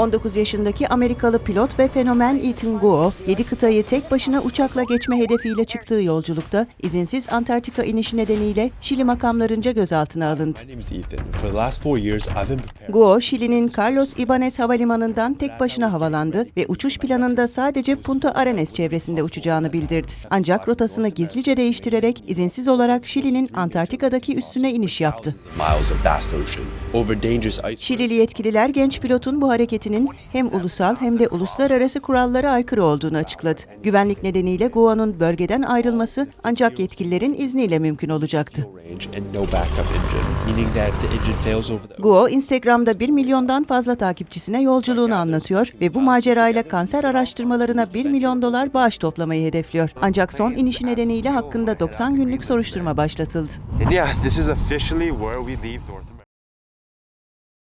19 yaşındaki Amerikalı pilot ve fenomen Ethan Guo, 7 kıtayı tek başına uçakla geçme hedefiyle çıktığı yolculukta izinsiz Antarktika inişi nedeniyle Şili makamlarınca gözaltına alındı. Guo, Şili'nin Carlos Ibanez Havalimanı'ndan tek başına havalandı ve uçuş planında sadece Punta Arenas çevresinde uçacağını bildirdi. Ancak rotasını gizlice değiştirerek izinsiz olarak Şili'nin Antarktika'daki üssüne iniş yaptı. Şilili yetkililer genç pilotun bu hareketinin hem ulusal hem de uluslararası kurallara aykırı olduğunu açıkladı. Güvenlik nedeniyle Guo'nun bölgeden ayrılması ancak yetkililerin izniyle mümkün olacaktı. Guo, Instagram'da 1 milyondan fazla takipçisine yolculuğunu anlatıyor ve bu macerayla kanser araştırmalarına 1 milyon dolar bağış toplamayı hedefliyor. Ancak son inişi nedeniyle hakkında 90 günlük soruşturma başlatıldı.